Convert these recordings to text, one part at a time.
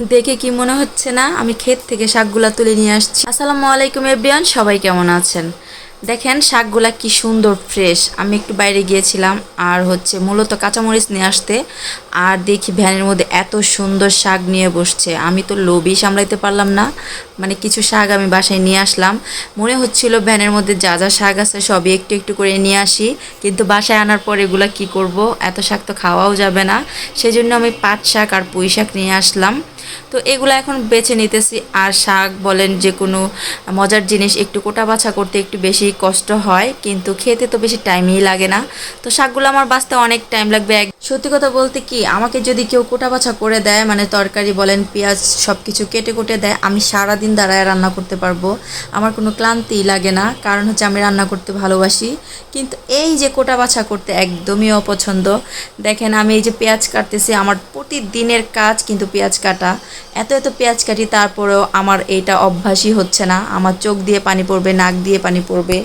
দেখে কি মনে হচ্ছে না? আমি ক্ষেত থেকে শাকগুলা তুলে নিয়ে আসছি। আসসালামু আলাইকুম এভরিওয়ান, সবাই কেমন আছেন? দেখেন, শাকগুলা কি সুন্দর, ফ্রেশ। আমি একটু বাইরে গিয়েছিলাম আর হচ্ছে মূলত কাঁচামরিচ নিয়ে আসতে। আর দেখি ভ্যানের মধ্যে এত সুন্দর শাক নিয়ে বসছে। আমি তো লোভই সামলাইতে পারলাম না। মানে কিছু শাক আমি বাসায় নিয়ে আসলাম। মনে হচ্ছিল ভ্যানের মধ্যে যা যা শাক আছে সবই একটু একটু করে নিয়ে আসি। কিন্তু বাসায় আনার পর এগুলা কি করব? এত শাক তো খাওয়াও যাবে না। সেজন্য আমি পাট শাক আর পুঁই শাক নিয়ে আসলাম। তো এগুলো এখন বেছে নিতেছি। আর শাক বলেন যে কোনো মজার জিনিস, একটু কোটা বাছা করতে একটু বেশি কষ্ট হয়, কিন্তু খেতে তো বেশি টাইমই লাগে না। তো শাকগুলো আমার বাঁচতে অনেক টাইম লাগবে। সত্যি কথা বলতে কি, আমাকে যদি কেউ কোটা বাছা করে দেয় মানে তরকারি বলেন, পেঁয়াজ সব কিছু কেটে কুটে দেয়, আমি সারাদিন দাঁড়ায় রান্না করতে পারব। আমার কোনো ক্লান্তিই লাগে না, কারণ হচ্ছে আমি রান্না করতে ভালোবাসি। কিন্তু এই যে কোটা বাছা করতে একদমই অপছন্দ। দেখেন আমি এই যে পেঁয়াজ কাটতেছি, আমার প্রতিদিনের কাজ কিন্তু পেঁয়াজ কাটা। এত এত পেঁয়াজ কাটি তারপরেও আমার এটা অভ্যাসই হচ্ছে না। আমার চোখ দিয়ে পানি পড়বে, নাক দিয়ে পানি পড়বে।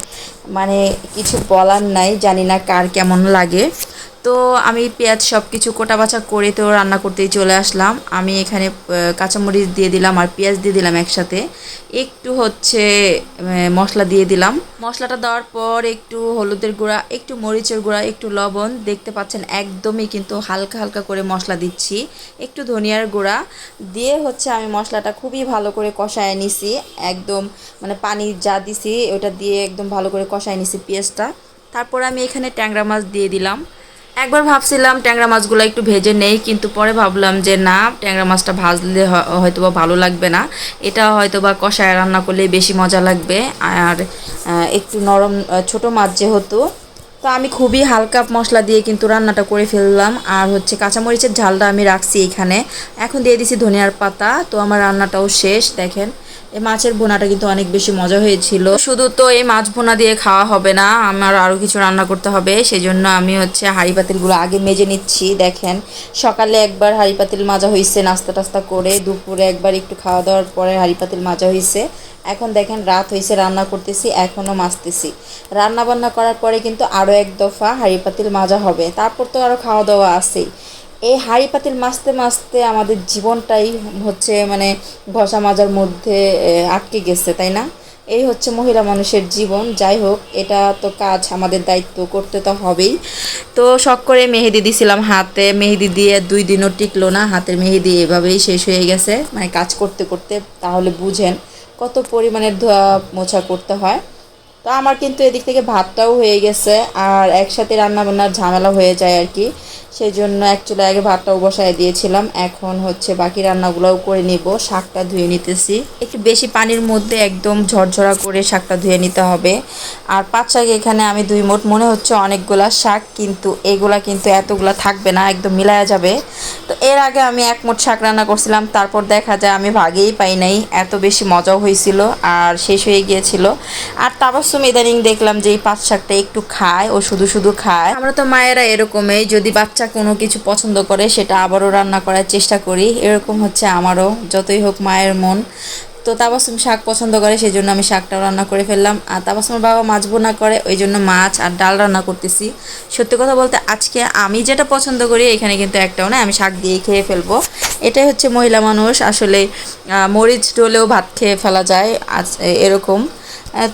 মানে কিছু বলার নাই, জানি না কার কেমন লাগে। তো আমি পেঁয়াজ সব কিছু কোটা বাছা করে তো রান্না করতেই চলে আসলাম। আমি এখানে কাঁচামরিচ দিয়ে দিলাম আর পেঁয়াজ দিয়ে দিলাম একসাথে। একটু হচ্ছে মশলা দিয়ে দিলাম। মশলাটা দেওয়ার পর একটু হলুদের গুঁড়া, একটু মরিচের গুঁড়া, একটু লবণ, দেখতে পাচ্ছেন একদমই কিন্তু হালকা হালকা করে মশলা দিচ্ছি। একটু ধনিয়ার গুঁড়া দিয়ে হচ্ছে আমি মশলাটা খুবই ভালো করে কষায় নিছি। একদম মানে পানি যা দিছি, ওটা দিয়ে একদম ভালো করে কষায় নিছি পেঁয়াজটা। তারপর আমি এখানে ট্যাংরা মাছ দিয়ে দিলাম। একবার ভাবছিলাম ট্যাংরা মাছগুলো একটু ভেজে নেই, কিন্তু পরে ভাবলাম যে না, ট্যাংরা মাছটা ভাজলে হয়তো বা ভালো লাগবে না। এটা হয়তো বা কষায় রান্না করলে বেশি মজা লাগবে। আর একটু নরম ছোট মাছ যেহেতু, তো আমি খুবই হালকা মশলা দিয়ে কিন্তু রান্নাটা করে ফেললাম। আর হচ্ছে কাঁচামরিচের ঝালটা আমি রাখছি এখানে। এখন দিয়ে দিছি ধনিয়ার পাতা। তো আমার রান্নাটাও শেষ, দেখেন। এই মাছের ভুনাটা কিন্তু অনেক বেশি মজা হয়েছিল। শুধু তো এই মাছ ভুনা দিয়ে খাওয়া হবে না, আমার আরও কিছু রান্না করতে হবে সেই জন্য আমি হচ্ছে হাঁড়ি পাতিলগুলো আগে মেজে নিচ্ছি, দেখেন। সকালে একবার হাঁড়ি পাতিল মাজা হয়েছে নাস্তা টাস্তা করে দুপুরে একবার একটু খাওয়া দাওয়ার পরে হাঁড়ি পাতিল মাজা হয়েছে এখন দেখেন রাত হয়েছে রান্না করতেছি এখনও মাজতেছি। রান্না বান্না করার পরে কিন্তু আরও এক দফা হাঁড়ি পাতিল মাজা হবে, তারপর তো আরও খাওয়া দাওয়া আছেই। এই হাঁড়ি পাতিল মাজতে মাজতে আমাদের জীবনটাই হচ্ছে মানে ঘষা মাজার মধ্যে আটকে গেছে, তাই না? এই হচ্ছে মহিলা মানুষের জীবন। যাই হোক, এটা তো কাজ আমাদের দায়িত্ব, করতে তো হবেই। তো শখ করে মেহেদি দিছিলাম হাতে। মেহেদি দিয়ে দুই দিনও টিকলো না। হাতের মেহেদি এভাবেই শেষ হয়ে গেছে। মানে কাজ করতে করতে, তাহলে বুঝেন কত পরিমাণের ধোয়া মোছা করতে হয়। তো আমার কিন্তু এদিক থেকে ভাতটাও হয়ে গেছে আর একসাথে রান্না বান্নার ঝামেলা হয়ে যায় আর কি। সেই জন্য অ্যাকচুয়ালি আগে ভাতটাও বসায় দিয়েছিলাম, এখন হচ্ছে বাকি রান্নাগুলোও করে নিব, শাকটা ধুয়ে নিতেছি। একটু বেশি পানির মধ্যে একদম ঝরঝরা করে শাকটা ধুয়ে নিতে হবে। আর পাঁচ শাক এখানে আমি দুই মোট, মনে হচ্ছে অনেকগুলা শাক, কিন্তু এগুলা কিন্তু এতগুলা থাকবে না, একদম মিলায়া যাবে। তো এর আগে আমি এক মোট শাক রান্না করছিলাম, তারপর দেখা যায় আমি ভাগেই পাই নাই, এত বেশি মজাও হয়েছিল আর শেষ হয়ে গিয়েছিল। আর তাবাসুম ইদানিং দেখলাম যে এই পাঁচ শাকটা একটু খায় ও শুধু শুধু খায়। আমরা তো মায়েরা এরকমই, যদি বাচ্চা কোনো কিছু পছন্দ করে সেটা আবারও রান্না করার চেষ্টা করি, এরকম হচ্ছে আমারও, যতই হোক মায়ের মন। তো তাবাসুম শাক পছন্দ করে সেই জন্য আমি শাকটাও রান্না করে ফেললাম। আর তাবাসুমের বাবা মাছ বোনা করে ওই জন্য মাছ আর ডাল রান্না করতেছি। সত্যি কথা বলতে আজকে আমি যেটা পছন্দ করি, এখানে কিন্তু একটাও না আমি শাক দিয়েই খেয়ে ফেলব। এটাই হচ্ছে মহিলা মানুষ, আসলে মরিচ ডোলেও ভাত খেয়ে ফেলা যায়, আজ এরকম।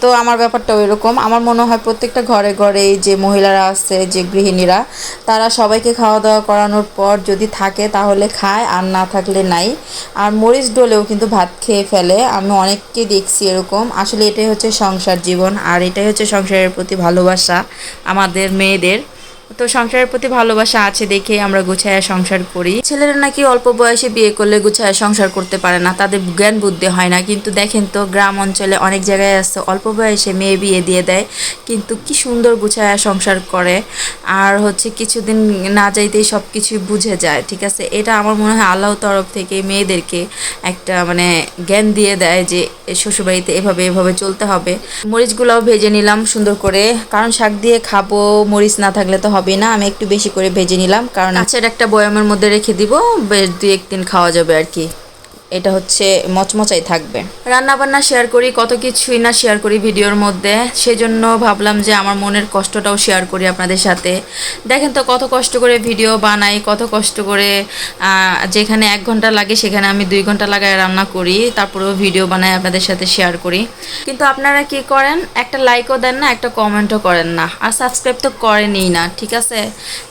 তো আমার ব্যাপারটাও এরকম আমার মনে হয় প্রত্যেকটা ঘরে ঘরে যে মহিলারা আছে, যে গৃহিণীরা, তারা সবাইকে খাওয়া দাওয়া করানোর পর যদি থাকে তাহলে খায়, আর না থাকলে নাই। আর মরিচ ডলেও কিন্তু ভাত খেয়ে ফেলে। আমি অনেককে দেখছি এরকম। আসলে এটাই হচ্ছে সংসার জীবন, আর এটাই হচ্ছে সংসারের প্রতি ভালোবাসা আমাদের মেয়েদের। তো সংসারের প্রতি ভালোবাসা আছে দেখে আমরা গুছায়া সংসার করি। ছেলেরা নাকি অল্প বয়সে বিয়ে করলে গুছায়া সংসার করতে পারে না, তাদের জ্ঞান বুদ্ধি হয় না। কিন্তু দেখেন তো, গ্রাম অঞ্চলে অনেক জায়গায় আছে, অল্প বয়সে মেয়ে বিয়ে দিয়ে দেয়, কিন্তু কি সুন্দর গুছায়া সংসার করে। আর হচ্ছে কিছুদিন না যাইতেই সব কিছুই বুঝে যায়, ঠিক আছে? এটা আমার মনে হয় আল্লাহ তরফ থেকে মেয়েদেরকে একটা মানে জ্ঞান দিয়ে দেয় যে, শ্বশুরবাড়িতে এভাবে এভাবে চলতে হবে। মরিচগুলোও ভেজে নিলাম সুন্দর করে, কারণ শাক দিয়ে খাব, মরিচ না থাকলে তো হবে না, আমি একটু বেশি করে ভেজে নিলাম, কারণ আচার একটা বয়ামের মধ্যে রেখে দিব, বেশ দু একদিন খাওয়া যাবে আর কি। এটা হচ্ছে মচমচাই থাকবে। রান্না বান্না শেয়ার করি, কত কিছুই না শেয়ার করি ভিডিওর মধ্যে। সেজন্য ভাবলাম যে আমার মনের কষ্টটাও শেয়ার করি আপনাদের সাথে। দেখেন তো কত কষ্ট করে ভিডিও বানাই, কত কষ্ট করে যেখানে এক ঘণ্টা লাগে সেখানে আমি দুই ঘণ্টা লাগায় রান্না করি, তারপরেও ভিডিও বানাই আপনাদের সাথে শেয়ার করি। কিন্তু আপনারা কি করেন? একটা লাইকও দেন না, একটা কমেন্টও করেন না। আর সাবস্ক্রাইব তো করেনই না, ঠিক আছে?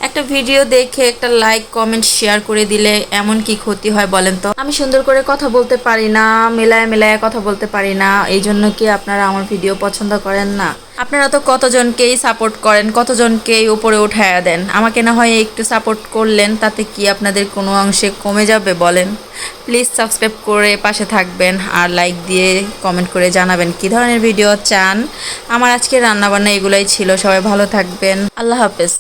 একটা ভিডিও দেখে একটা লাইক কমেন্ট শেয়ার করে দিলে এমন কি ক্ষতি হয় বলেন তো? আমি সুন্দর করে কথা বলতে পারি না, মেলায় মেলায় কথা বলতে পারি না, এই জন্য কি আপনারা আমার ভিডিও পছন্দ করেন না? আপনারা তো কতজনকেই সাপোর্ট করেন, কতজনকেই উপরে উঠায়া দেন? আমাকে না হয় একটু সাপোর্ট করলেন, তাতে কি আপনাদের কোনো অংশে কমে যাবে বলেন? প্লিজ সাবস্ক্রাইব করে পাশে থাকবেন আর লাইক দিয়ে কমেন্ট করে জানাবেন কি ধরনের ভিডিও চান? আমার আজকে রান্নাবান্না এগুলাই ছিল, সবাই ভালো থাকবেন। আল্লাহ হাফেজ।